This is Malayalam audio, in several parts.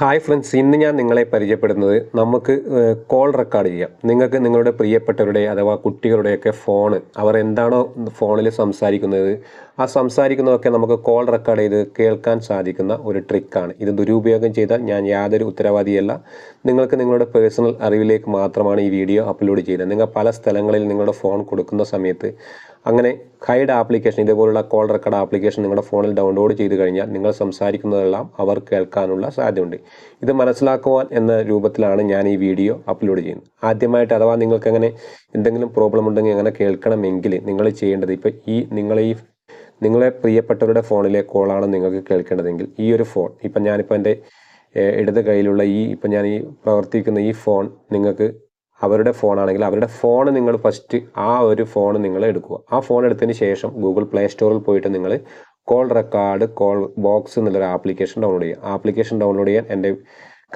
ഹായ് ഫ്രണ്ട്സ് ഇന്ന് ഞാൻ നിങ്ങളെ പരിചയപ്പെടുന്നത് നമുക്ക് കോൾ റെക്കോർഡ് ചെയ്യാം. നിങ്ങൾക്ക് നിങ്ങളുടെ പ്രിയപ്പെട്ടവരുടെ അഥവാ കുട്ടികളുടെയൊക്കെ ഫോണ് അവർ എന്താണോ ഫോണിൽ സംസാരിക്കുന്നത് ആ സംസാരിക്കുന്നതൊക്കെ നമുക്ക് കോൾ റെക്കോർഡ് ചെയ്ത് കേൾക്കാൻ സാധിക്കുന്ന ഒരു ട്രിക്കാണ്. ഇത് ദുരുപയോഗം ചെയ്താൽ ഞാൻ യാതൊരു ഉത്തരവാദിയല്ല. നിങ്ങൾക്ക് നിങ്ങളുടെ പേഴ്സണൽ അറിവിലേക്ക് മാത്രമാണ് ഈ വീഡിയോ അപ്ലോഡ് ചെയ്യുന്നത്. നിങ്ങൾ പല സ്ഥലങ്ങളിൽ നിങ്ങളുടെ ഫോൺ കൊടുക്കുന്ന സമയത്ത് അങ്ങനെ ഹൈഡ് ആപ്ലിക്കേഷൻ ഇതേപോലുള്ള കോൾ റെക്കോർഡ് ആപ്ലിക്കേഷൻ നിങ്ങളുടെ ഫോണിൽ ഡൗൺലോഡ് ചെയ്ത് കഴിഞ്ഞാൽ നിങ്ങൾ സംസാരിക്കുന്നതെല്ലാം അവർ കേൾക്കാനുള്ള സാധ്യതയുണ്ട്. ഇത് മനസ്സിലാക്കുവാൻ എന്ന രൂപത്തിലാണ് ഞാൻ ഈ വീഡിയോ അപ്ലോഡ് ചെയ്യുന്നത്. ആദ്യമായിട്ട് അഥവാ നിങ്ങൾക്ക് അങ്ങനെ എന്തെങ്കിലും പ്രോബ്ലം ഉണ്ടെങ്കിൽ അങ്ങനെ കേൾക്കണമെങ്കിൽ നിങ്ങൾ ചെയ്യേണ്ടത് ഇപ്പോൾ ഈ നിങ്ങളെ ഈ നിങ്ങളെ പ്രിയപ്പെട്ടവരുടെ ഫോണിലെ കോളാണ് നിങ്ങൾക്ക് കേൾക്കേണ്ടതെങ്കിൽ ഈ ഒരു ഫോൺ ഇപ്പം ഞാനിപ്പോൾ എന്റെ ഇടത് കയ്യിലുള്ള ഈ ഇപ്പം ഞാൻ ഈ പ്രവർത്തിക്കുന്ന ഈ ഫോൺ നിങ്ങൾക്ക് അവരുടെ ഫോണാണെങ്കിൽ അവരുടെ ഫോൺ നിങ്ങൾ ഫസ്റ്റ് ആ ഒരു ഫോൺ നിങ്ങൾ എടുക്കുക. ആ ഫോൺ എടുത്തതിന് ശേഷം ഗൂഗിൾ പ്ലേ സ്റ്റോറിൽ പോയിട്ട് നിങ്ങൾ കോൾ റെക്കോർഡ് കോൾ ബോക്സ് എന്നുള്ളൊരു ആപ്ലിക്കേഷൻ ഡൗൺലോഡ് ചെയ്യുക. ആപ്ലിക്കേഷൻ ഡൗൺലോഡ് ചെയ്യാൻ എന്റെ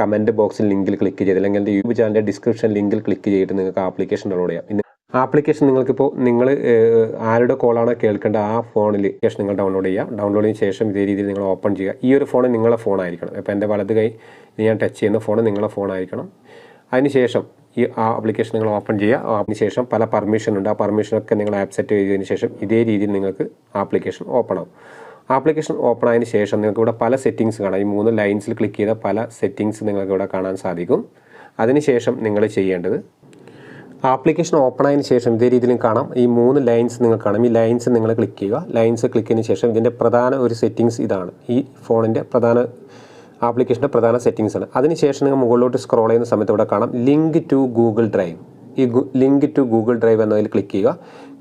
കമന്റ് ബോക്സിൽ ലിങ്കിൽ ക്ലിക്ക് ചെയ്ത് അല്ലെങ്കിൽ എന്റെ യൂട്യൂബ് ചാനലിന്റെ ഡിസ്ക്രിപ്ഷൻ ലിങ്കിൽ ക്ലിക്ക് ചെയ്തിട്ട് നിങ്ങൾക്ക് ആപ്ലിക്കേഷൻ ഡൗൺലോഡ് ചെയ്യാം. ഇന്ന് ആപ്ലിക്കേഷൻ നിങ്ങൾക്കിപ്പോൾ നിങ്ങൾ ആരുടെ കോളാണോ കേൾക്കേണ്ട ആ ഫോണിൽ ശേഷം നിങ്ങൾ ഡൗൺലോഡ് ചെയ്യുക. ഡൗൺലോഡ് ചെയ്തതിന് ശേഷം ഇതേ രീതിയിൽ നിങ്ങൾ ഓപ്പൺ ചെയ്യുക. ഈ ഒരു ഫോൺ നിങ്ങളുടെ ഫോണായിരിക്കണം ഇപ്പോൾ എന്റെ വലത് കൈ ഞാൻ ടച്ച് ചെയ്യുന്ന ഫോൺ നിങ്ങളുടെ ഫോണായിരിക്കണം അതിനുശേഷം ഈ ആ ആപ്ലിക്കേഷൻ നിങ്ങൾ ഓപ്പൺ ചെയ്യുക അതിന് ശേഷം പല പെർമിഷൻ ഉണ്ട്. ആ പെർമിഷനൊക്കെ നിങ്ങൾ ആപ്പ് സെറ്റ് ചെയ്തതിന് ശേഷം ഇതേ രീതിയിൽ നിങ്ങൾക്ക് ആപ്ലിക്കേഷൻ ഓപ്പൺ ആവും. ആപ്ലിക്കേഷൻ ഓപ്പൺ ആയതിനു ശേഷം നിങ്ങൾക്ക് ഇവിടെ പല സെറ്റിങ്സ് കാണാം. ഈ മൂന്ന് ലൈൻസിൽ ക്ലിക്ക് ചെയ്ത പല സെറ്റിങ്സ് നിങ്ങൾക്ക് ഇവിടെ കാണാൻ സാധിക്കും. അതിനുശേഷം നിങ്ങൾ ചെയ്യേണ്ടത് ആപ്ലിക്കേഷൻ ഓപ്പൺ ആയതിനു ശേഷം ഇതേ രീതിയിലും കാണാം. ഈ മൂന്ന് ലൈൻസ് നിങ്ങൾ കാണാം. ഈ ലൈൻസ് നിങ്ങൾ ക്ലിക്ക് ചെയ്യുക. ലൈൻസ് ക്ലിക്ക് ചെയ്തതിന് ശേഷം ഇതിന്റെ പ്രധാന ഒരു സെറ്റിങ്സ് ഇതാണ്. ഈ ഫോണിന്റെ പ്രധാന ആപ്ലിക്കേഷന്റെ പ്രധാന സെറ്റിങ്സ് ആണ് അതിനുശേഷം നിങ്ങൾ മുകളിലോട്ട് സ്ക്രോൾ ചെയ്യുന്ന സമയത്ത് ഇവിടെ കാണാം ലിങ്ക് ടു ഗൂഗിൾ ഡ്രൈവ്. ഈ ലിങ്ക് ടു ഗൂഗിൾ ഡ്രൈവ് എന്നതിൽ ക്ലിക്ക് ചെയ്യുക.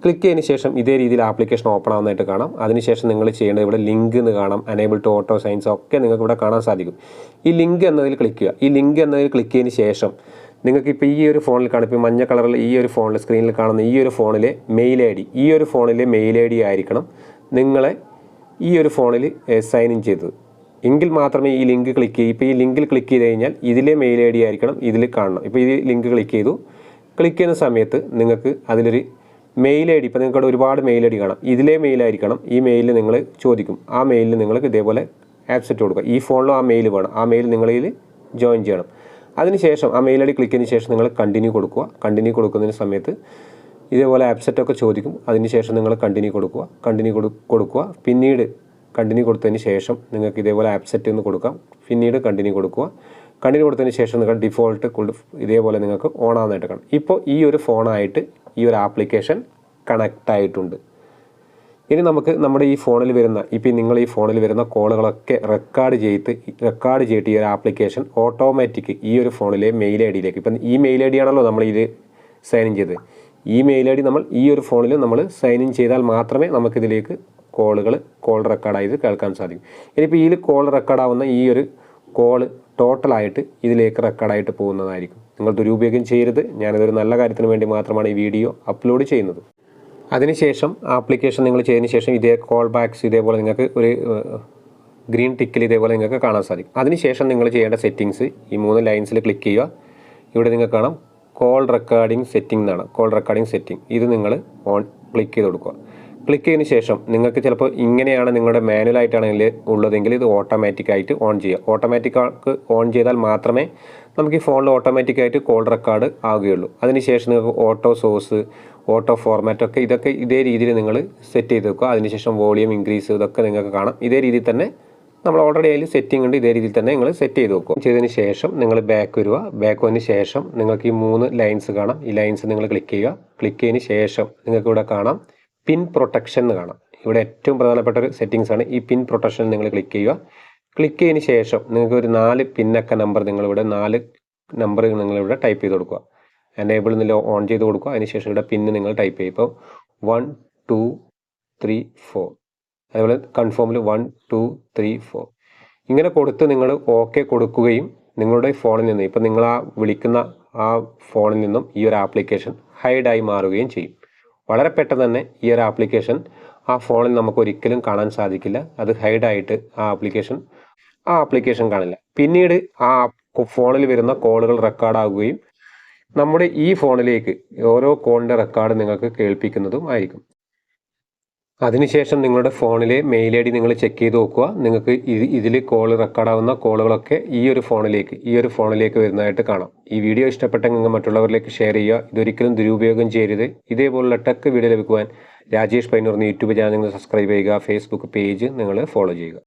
ക്ലിക്ക് ചെയ്തതിന് ശേഷം ഇതേ രീതിയിൽ ആപ്ലിക്കേഷൻ ഓപ്പൺ ആവുന്നതായിട്ട് കാണാം. അതിനുശേഷം നിങ്ങൾ ചെയ്യേണ്ടത് ഇവിടെ ലിങ്ക് എന്ന് കാണാം. അനേബിൾ ടു ഓട്ടോ സയൻസ് ഒക്കെ നിങ്ങൾക്ക് ഇവിടെ കാണാൻ സാധിക്കും. ഈ ലിങ്ക് എന്നതിൽ ക്ലിക്ക് ചെയ്യുക. ഈ ലിങ്ക് എന്നതിൽ ക്ലിക്ക് ചെയ്തതിന് ശേഷം നിങ്ങൾക്ക് ഇപ്പോൾ ഈ ഒരു ഫോണിൽ കാണും. ഇപ്പോൾ മഞ്ഞ കളറിൽ ഈ ഒരു ഫോണിൽ സ്ക്രീനിൽ കാണുന്ന ഈ ഒരു ഫോണിലെ മെയിൽ ഐ ഡി ഈ ഒരു ഫോണിലെ മെയിൽ ഐ ഡി ആയിരിക്കണം നിങ്ങളെ ഈ ഒരു ഫോണിൽ സൈൻ ഇൻ ചെയ്തത്. എങ്കിൽ മാത്രമേ ഈ ലിങ്ക് ക്ലിക്ക് ചെയ്യൂ. ഇപ്പോൾ ഈ ലിങ്കിൽ ക്ലിക്ക് ചെയ്ത് കഴിഞ്ഞാൽ ഇതിലെ മെയിൽ ഐ ഡി ആയിരിക്കണം ഇതിൽ കാണണം. ഇപ്പോൾ ഈ ലിങ്ക് ക്ലിക്ക് ചെയ്തു. ക്ലിക്ക് ചെയ്യുന്ന സമയത്ത് നിങ്ങൾക്ക് അതിലൊരു മെയിൽ ഐ ഡി ഇപ്പോൾ നിങ്ങൾക്ക് ഒരുപാട് മെയിൽ ഐ ഡി കാണാം. ഇതിലെ മെയിലായിരിക്കണം ഈ മെയിലിൽ നിങ്ങൾ ചോദിക്കും. ആ മെയിലിൽ നിങ്ങൾക്ക് ഇതേപോലെ ആപ്സെറ്റ് കൊടുക്കുക. ഈ ഫോണിലും ആ മെയിൽ വേണം. ആ മെയിൽ നിങ്ങളിൽ ജോയിൻ ചെയ്യണം. അതിനുശേഷം ആ മെയിൽ ഐ ഡി ക്ലിക്ക് ചെയ്തതിന് ശേഷം നിങ്ങൾ കണ്ടിന്യൂ കൊടുക്കുക. കണ്ടിന്യൂ കൊടുക്കുന്നതിന് സമയത്ത് ഇതേപോലെ ആപ്സെറ്റൊക്കെ ചോദിക്കും. അതിനുശേഷം നിങ്ങൾ കണ്ടിന്യൂ കൊടുക്കുക. കണ്ടിന്യൂ കൊടു കൊടുക്കുക. പിന്നീട് കണ്ടിന്യൂ കൊടുത്തതിന് ശേഷം നിങ്ങൾക്ക് ഇതേപോലെ ആപ്സെറ്റ് എന്ന് കൊടുക്കാം. പിന്നീട് കണ്ടിന്യൂ കൊടുക്കുക. കണ്ടിന്യൂ കൊടുത്തതിന് ശേഷം നിങ്ങൾ ഡിഫോൾട്ട് ഇതേപോലെ നിങ്ങൾക്ക് ഓൺ ആവുന്നതായിട്ട് കാണാം. ഇപ്പോൾ ഈ ഒരു ഫോണായിട്ട് ഈ ഒരു ആപ്ലിക്കേഷൻ കണക്റ്റ് ആയിട്ടുണ്ട്. ഇനി നമുക്ക് നമ്മുടെ ഈ ഫോണിൽ വരുന്ന ഇപ്പം നിങ്ങൾ ഈ ഫോണിൽ വരുന്ന കോളുകളൊക്കെ റെക്കോർഡ് ചെയ്ത് റെക്കോർഡ് ചെയ്തിട്ട് ഈ ഒരു ആപ്ലിക്കേഷൻ ഓട്ടോമാറ്റിക് ഈ ഒരു ഫോണിലെ മെയിൽ ഐ ഡിയിലേക്ക് ഇപ്പം ഈ മെയിൽ ഐ ഡി ആണല്ലോ നമ്മൾ ഇത് സൈൻ ഇൻ ചെയ്ത് ഈ മെയിൽ ഐ ഡി നമ്മൾ ഈ ഒരു ഫോണിൽ നമ്മൾ സൈൻ ഇൻ ചെയ്താൽ മാത്രമേ നമുക്കിതിലേക്ക് കോളുകൾ കോൾ റെക്കോർഡായത് കേൾക്കാൻ സാധിക്കും. ഇനിയിപ്പോൾ ഇതിൽ കോൾ റെക്കോർഡാവുന്ന ഈ ഒരു കോൾ ടോട്ടലായിട്ട് ഇതിലേക്ക് റെക്കോർഡായിട്ട് പോകുന്നതായിരിക്കും. നിങ്ങൾ ദുരുപയോഗം ചെയ്യരുത്. ഞാനിതൊരു നല്ല കാര്യത്തിന് വേണ്ടി മാത്രമാണ് ഈ വീഡിയോ അപ്ലോഡ് ചെയ്യുന്നത്. അതിനുശേഷം ആപ്ലിക്കേഷൻ നിങ്ങൾ ചെയ്തതിന് ശേഷം ഇതേ കോൾ ബാക്സ് ഇതേപോലെ നിങ്ങൾക്ക് ഒരു ഗ്രീൻ ടിക്കിൽ ഇതേപോലെ നിങ്ങൾക്ക് കാണാൻ സാധിക്കും. അതിനുശേഷം നിങ്ങൾ ചെയ്യേണ്ട സെറ്റിങ്സ് ഈ മൂന്ന് ലൈൻസിൽ ക്ലിക്ക് ചെയ്യുക. ഇവിടെ നിങ്ങൾക്ക് കാണാം കോൾ റെക്കോർഡിംഗ് സെറ്റിംഗ് എന്നാണ്. കോൾ റെക്കോർഡിംഗ് സെറ്റിംഗ് ഇത് നിങ്ങൾ ഓൺ ക്ലിക്ക് ചെയ്ത് കൊടുക്കുക. ക്ലിക്ക് ചെയ്തതിന് ശേഷം നിങ്ങൾക്ക് ചിലപ്പോൾ ഇങ്ങനെയാണ് നിങ്ങളുടെ മാനുവലായിട്ടാണെങ്കിൽ ഉള്ളതെങ്കിൽ ഇത് ഓട്ടോമാറ്റിക്കായിട്ട് ഓൺ ചെയ്യുക ഓട്ടോമാറ്റിക്കാക്ക് ഓൺ ചെയ്താൽ മാത്രമേ നമുക്ക് ഈ ഫോണിൽ ഓട്ടോമാറ്റിക്കായിട്ട് കോൾ റെക്കോർഡ് ആവുകയുള്ളൂ. അതിനുശേഷം നിങ്ങൾക്ക് ഓട്ടോ സോഴ്സ് ഓട്ടോ ഫോർമാറ്റ് ഒക്കെ ഇതൊക്കെ ഇതേ രീതിയിൽ നിങ്ങൾ സെറ്റ് ചെയ്ത് വെക്കുക. അതിനുശേഷം വോളിയം ഇൻക്രീസ് ഇതൊക്കെ നിങ്ങൾക്ക് കാണാം. ഇതേ രീതിയിൽ തന്നെ നമ്മൾ ഓൾറെഡി അതിൽ സെറ്റിംഗ് ഉണ്ട്. ഇതേ രീതിയിൽ തന്നെ നിങ്ങൾ സെറ്റ് ചെയ്ത് വെക്കുക. ചെയ്തതിന് ശേഷം നിങ്ങൾ ബാക്ക് വരിക. ബാക്ക് വന്നതിന് ശേഷം നിങ്ങൾക്ക് ഈ മൂന്ന് ലൈൻസ് കാണാം. ഈ ലൈൻസ് നിങ്ങൾ ക്ലിക്ക് ചെയ്യുക. ക്ലിക്ക് ചെയ്തതിന് ശേഷം നിങ്ങൾക്ക് ഇവിടെ കാണാം. പിൻ പ്രൊട്ടക്ഷൻ എന്ന് കാണാം. ഇവിടെ ഏറ്റവും പ്രധാനപ്പെട്ട ഒരു സെറ്റിങ്സ് ആണ് ഈ പിൻ പ്രൊട്ടക്ഷൻ നിങ്ങൾ ക്ലിക്ക് ചെയ്യുക. ക്ലിക്ക് ചെയ്തതിന് ശേഷം നിങ്ങൾക്ക് ഒരു നാല് പിന്നക്ക നമ്പർ നിങ്ങളിവിടെ നാല് നമ്പർ നിങ്ങളിവിടെ ടൈപ്പ് ചെയ്ത് കൊടുക്കുക. എനേബിൾ നില ഓൺ ചെയ്ത് കൊടുക്കുക. അതിനുശേഷം ഇവിടെ പിന്ന് നിങ്ങൾ ടൈപ്പ് ചെയ്യും ഇപ്പോൾ വൺ ടു ത്രീ ഫോർ അതേപോലെ കൺഫേമിൽ വൺ ടു ത്രീ ഫോർ ഇങ്ങനെ കൊടുത്ത് നിങ്ങൾ ഓക്കെ കൊടുക്കുകയും നിങ്ങളുടെ ഫോണിൽ നിന്ന് ഇപ്പം നിങ്ങൾ ആ വിളിക്കുന്ന ആ ഫോണിൽ നിന്നും ഈ ഒരു ആപ്ലിക്കേഷൻ ഹൈഡായി മാറുകയും ചെയ്യും. വളരെ പെട്ടെന്ന് തന്നെ ഈ ഒരു ആപ്ലിക്കേഷൻ ആ ഫോണിൽ നമുക്ക് ഒരിക്കലും കാണാൻ സാധിക്കില്ല. അത് ഹൈഡായിട്ട് ആ ആപ്ലിക്കേഷൻ ആ ആപ്ലിക്കേഷൻ കാണില്ല. പിന്നീട് ആ ഫോണിൽ വരുന്ന കോളുകൾ റെക്കോർഡാകുകയും നമ്മുടെ ഈ ഫോണിലേക്ക് ഓരോ കോളിന്റെ റെക്കോർഡ് നിങ്ങൾക്ക് കേൾപ്പിക്കുന്നതും ആയിരിക്കും. അതിനുശേഷം നിങ്ങളുടെ ഫോണിലെ മെയിൽ ഐ ഡി നിങ്ങൾ ചെക്ക് ചെയ്ത് നോക്കുക. നിങ്ങൾക്ക് ഇത് ഇതിൽ കോൾ റെക്കോർഡാവുന്ന കോളുകളൊക്കെ ഈ ഒരു ഫോണിലേക്ക് ഈ ഒരു ഫോണിലേക്ക് വരുന്നതായിട്ട് കാണാം. ഈ വീഡിയോ ഇഷ്ടപ്പെട്ടെങ്കിൽ നിങ്ങൾ മറ്റുള്ളവരിലേക്ക് ഷെയർ ചെയ്യുക. ഇതൊരിക്കലും ദുരുപയോഗം ചെയ്യരുത്. ഇതേപോലുള്ള ടെക്ക് വീഡിയോ ലഭിക്കുവാൻ രാജേഷ് പൈനൂർ യൂട്യൂബ് ചാനൽ നിങ്ങൾ സബ്സ്ക്രൈബ് ചെയ്യുക. ഫേസ്ബുക്ക് പേജ് നിങ്ങൾ ഫോളോ ചെയ്യുക.